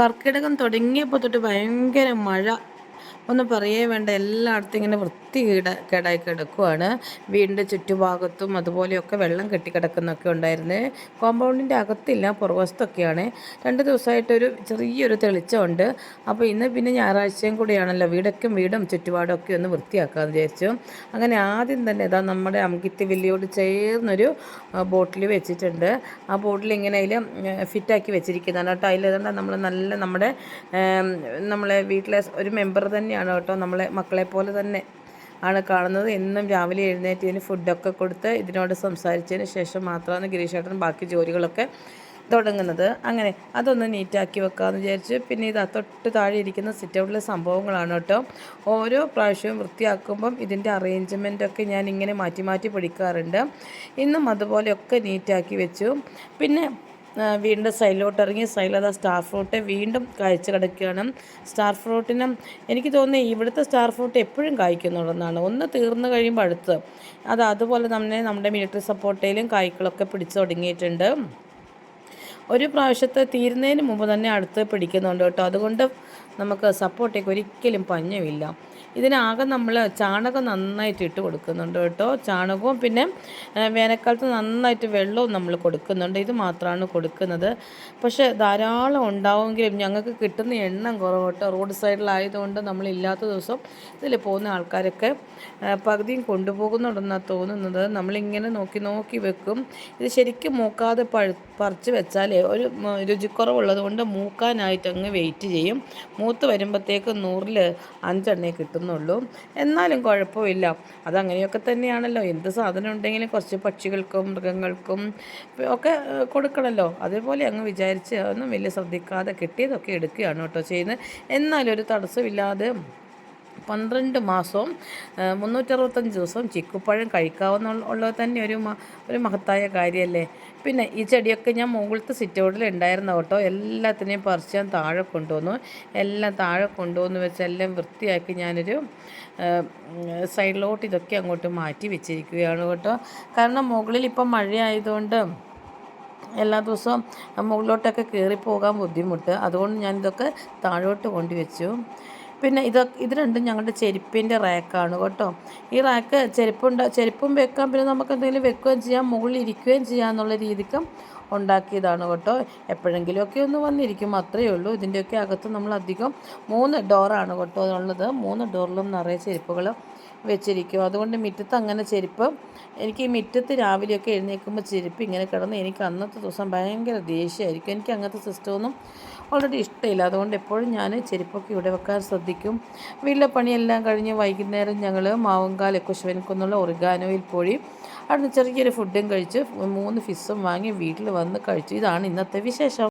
കർക്കിടകം തുടങ്ങിയപ്പോൾ തൊട്ട് ഭയങ്കര മഴ. ഒന്നും പറയേ വേണ്ട. എല്ലായിടത്തും ഇങ്ങനെ വൃത്തി കീട കേടായി കിടക്കുവാണ്. വീടിന്റെ ചുറ്റുഭാഗത്തും അതുപോലെയൊക്കെ വെള്ളം കെട്ടിക്കിടക്കുന്നൊക്കെ ഉണ്ടായിരുന്നേ. കോമ്പൗണ്ടിന്റെ അകത്തില്ല പുറവശത്തൊക്കെയാണ്. രണ്ട് ദിവസമായിട്ടൊരു ചെറിയൊരു തെളിച്ചമുണ്ട്. അപ്പോൾ ഇന്ന് പിന്നെ ഞായറാഴ്ചയും കൂടിയാണല്ലോ. വീടൊക്കെ വീടും ചുറ്റുപാടും ഒക്കെ ഒന്ന് വൃത്തിയാക്കാമെന്ന് വിചാരിച്ചു. അങ്ങനെ ആദ്യം തന്നെ ഇതാ നമ്മുടെ അമ്കിത്തി വില്ലിയോട് ചേർന്നൊരു ബോട്ടിൽ വെച്ചിട്ടുണ്ട്. ആ ബോട്ടിൽ ഇങ്ങനെ അതിൽ ഫിറ്റാക്കി വെച്ചിരിക്കുന്നതാണ് കേട്ടോ. അതിൽ നമ്മൾ നല്ല നമ്മുടെ നമ്മളെ വീട്ടിലെ ഒരു മെമ്പർ തന്നെ തന്നെയാണ് കേട്ടോ നമ്മളെ മക്കളെ പോലെ തന്നെ ആണ് കാണുന്നത്. എന്നും രാവിലെ എഴുന്നേറ്റ് ഇതിന് ഫുഡൊക്കെ കൊടുത്ത് ഇതിനോട് സംസാരിച്ചതിന് ശേഷം മാത്രമാണ് ഗിരീഷേട്ടൻ ബാക്കി ജോലികളൊക്കെ തുടങ്ങുന്നത്. അങ്ങനെ അതൊന്ന് നീറ്റാക്കി വെക്കാമെന്ന് വിചാരിച്ച് പിന്നെ ഇത് തൊട്ട് താഴെ ഇരിക്കുന്ന സിറ്റൗട്ടിലെ സംഭവങ്ങളാണ് കേട്ടോ. ഓരോ പ്രാവശ്യവും വൃത്തിയാക്കുമ്പം ഇതിന്റെ അറേഞ്ച്മെന്റൊക്കെ ഞാൻ ഇങ്ങനെ മാറ്റി മാറ്റി പഠിക്കാറുണ്ട്. ഇന്നും അതുപോലെയൊക്കെ നീറ്റാക്കി വെച്ചു. പിന്നെ വീണ്ടും സൈലോട്ട് ഇറങ്ങി സൈഡിൽ സ്റ്റാർ ഫ്രൂട്ട് വീണ്ടും കായ്ച്ചു കിടക്കുകയാണ്. സ്റ്റാർ ഫ്രൂട്ടിനും എനിക്ക് തോന്നുന്നു ഇവിടുത്തെ സ്റ്റാർ ഫ്രൂട്ട് എപ്പോഴും കായ്ക്കുന്നുണ്ടെന്നാണ്. ഒന്ന് തീർന്നു കഴിയുമ്പോൾ അടുത്ത്. അത് അതുപോലെ തന്നെ നമ്മുടെ മിലിറ്ററി സപ്പോർട്ടയിലും കായ്ക്കളൊക്കെ പിടിച്ചു തുടങ്ങിയിട്ടുണ്ട്. ഒരു പ്രാവശ്യത്തെ തീരുന്നതിന് മുമ്പ് തന്നെ അടുത്ത് പിടിക്കുന്നുണ്ട് കേട്ടോ. അതുകൊണ്ട് നമുക്ക് സപ്പോർട്ടേക്ക് ഒരിക്കലും പഞ്ഞമില്ല. ഇതിനാകെ നമ്മൾ ചാണകം നന്നായിട്ട് ഇട്ട് കൊടുക്കുന്നുണ്ട് കേട്ടോ. ചാണകവും പിന്നെ വേനൽക്കാലത്ത് നന്നായിട്ട് വെള്ളവും നമ്മൾ കൊടുക്കുന്നുണ്ട്. ഇത് മാത്രമാണ് കൊടുക്കുന്നത്. പക്ഷേ ധാരാളം ഉണ്ടാവുമെങ്കിലും ഞങ്ങൾക്ക് കിട്ടുന്ന എണ്ണം കുറവ് കേട്ടോ. റോഡ് സൈഡിലായതുകൊണ്ട് നമ്മൾ ഇല്ലാത്ത ദിവസം ഇതിൽ പോകുന്ന ആൾക്കാരൊക്കെ പകുതിയും കൊണ്ടുപോകുന്നുണ്ടെന്നാണ് തോന്നുന്നത്. നമ്മളിങ്ങനെ നോക്കി നോക്കി വെക്കും. ഇത് ശരിക്കും മൂക്കാതെ പഴു പറിച്ച് വെച്ചാൽ ഒരു രുചിക്കുറവുള്ളത് കൊണ്ട് മൂക്കാനായിട്ട് അങ്ങ് വെയിറ്റ് ചെയ്യും. മൂത്ത് വരുമ്പോഴത്തേക്ക് നൂറിൽ അഞ്ചെണ്ണേ കിട്ടുന്നുള്ളൂ. എന്നാലും കുഴപ്പമില്ല. അതങ്ങനെയൊക്കെ തന്നെയാണല്ലോ. എന്ത് സാധനം ഉണ്ടെങ്കിലും കുറച്ച് പക്ഷികൾക്കും മൃഗങ്ങൾക്കും ഒക്കെ കൊടുക്കണമല്ലോ അതേപോലെ അങ്ങ് വിചാരിച്ച് ഒന്നും വലിയ ശ്രദ്ധിക്കാതെ കിട്ടിയതൊക്കെ എടുക്കുകയാണ് കേട്ടോ ചെയ്യുന്നത്. എന്നാലും ഒരു തടസ്സമില്ലാതെ പന്ത്രണ്ട് മാസവും മുന്നൂറ്ററുപത്തഞ്ച് ദിവസവും ചിക്കുപ്പഴം കഴിക്കാവുന്ന ഉള്ളത് തന്നെ ഒരു ഒരു മഹത്തായ കാര്യമല്ലേ പിന്നെ ഈ ചെടിയൊക്കെ ഞാൻ മുകളിലത്തെ സിറ്റൗട്ടിൽ ഉണ്ടായിരുന്ന കേട്ടോ. എല്ലാത്തിനെയും പറിച്ച് ഞാൻ താഴെ കൊണ്ടുവന്നു. എല്ലാം താഴെ കൊണ്ടുവന്ന് വെച്ച് എല്ലാം വൃത്തിയാക്കി ഞാനൊരു സൈഡിലോട്ട് ഇതൊക്കെ അങ്ങോട്ട് മാറ്റി വെച്ചിരിക്കുകയാണ് കേട്ടോ. കാരണം മുകളിൽ ഇപ്പം മഴയായതുകൊണ്ട് എല്ലാ ദിവസവും മുകളിലോട്ടൊക്കെ കയറിപ്പോകാൻ പോകാൻ ബുദ്ധിമുട്ട്. അതുകൊണ്ട് ഞാനിതൊക്കെ താഴോട്ട് കൊണ്ടുവച്ചു. പിന്നെ ഇത് ഇത് രണ്ടും ഞങ്ങളുടെ ചെരുപ്പിന്റെ റാക്കാണ് കേട്ടോ. ഈ റാക്ക് ചെരുപ്പുണ്ട ചെരുപ്പും വെക്കാം പിന്നെ നമുക്ക് എന്തെങ്കിലും വെക്കുകയും ചെയ്യാം മുകളിൽ ഇരിക്കുകയും ചെയ്യാം എന്നുള്ള രീതിക്ക് ഉണ്ടാക്കിയതാണ് കേട്ടോ. എപ്പോഴെങ്കിലുമൊക്കെ ഒന്ന് വന്നിരിക്കും അത്രയേ ഉള്ളൂ. ഇതിന്റെയൊക്കെ അകത്ത് നമ്മൾ അധികം മൂന്ന് ഡോറാണ് കേട്ടോ ഉള്ളത്. മൂന്ന് ഡോറിലും നിറയെ ചെരുപ്പുകൾ വെച്ചിരിക്കും. അതുകൊണ്ട് മുറ്റത്ത് അങ്ങനെ ചെരുപ്പ് എനിക്ക് ഈ മുറ്റത്ത് രാവിലെയൊക്കെ എഴുന്നേൽക്കുമ്പോൾ ചെരുപ്പ് ഇങ്ങനെ കിടന്ന് എനിക്ക് അന്നത്തെ ദിവസം ഭയങ്കര ദേഷ്യമായിരിക്കും. എനിക്ക് അങ്ങനത്തെ സിസ്റ്റമൊന്നും ഓൾറെഡി ഇഷ്ടമില്ല. അതുകൊണ്ട് എപ്പോഴും ഞാൻ ചെരുപ്പൊക്കെ ഇവിടെ വെക്കാൻ ശ്രദ്ധിക്കും. വീട്ടിലെ പണിയെല്ലാം കഴിഞ്ഞ് വൈകുന്നേരം ഞങ്ങൾ മാവങ്കാൽ കുശവൻക്കുന്നുള്ള ഒറിഗാനോയിൽ പോയി അവിടുന്ന് ചെറിയൊരു ഫുഡും കഴിച്ച് മൂന്ന് ഫിസ്സും വാങ്ങി വീട്ടിൽ വന്ന് കഴിച്ചു. ഇതാണ് ഇന്നത്തെ വിശേഷം.